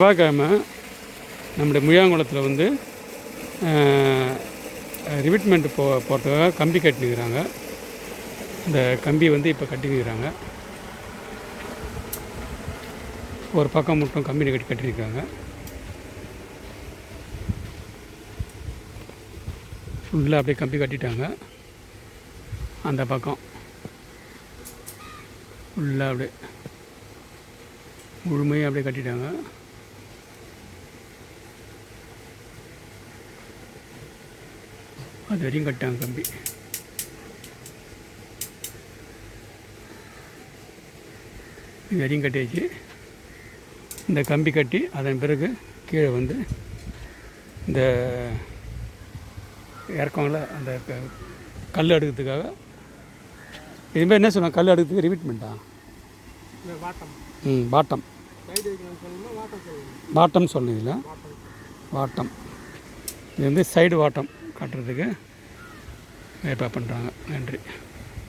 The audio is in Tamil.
செவ்வாய்க்கிழமை நம்முடைய முயாங்குளத்தில் வந்து ரிவிட்மெண்ட் போ போகிறதுக்காக கம்பி கட்டினுக்கிறாங்க. இந்த கம்பி வந்து இப்போ கட்டினுக்கிறாங்க. ஒரு பக்கம் மட்டும் கம்பி கட்டி கட்டியிருக்காங்க ஃபுல்லாக அப்படியே கம்பி கட்டிட்டாங்க. அந்த பக்கம். ஃபுல்லாக அப்படியே முழுமையாக அப்படியே கட்டிட்டாங்க. அது வரையும் கட்டாங்க கம்பி இது வரையும் கட்டியாச்சு. இந்த கம்பி கட்டி அதன் பிறகு கீழே வந்து இந்த இறக்கங்கள அந்த கல் அடுக்கிறதுக்காக இதுமாதிரி என்ன சொல்லுவாங்க கல் அடுக்கிறதுக்கு இந்த வாட்டம். ம் பாட்டம் பாட்டம் வாட்டம் வாட்டம் இது வந்து சைடு வாட்டம். காட்டுறதுக்கு ஏற்பாடு பண்ணுறாங்க. நன்றி.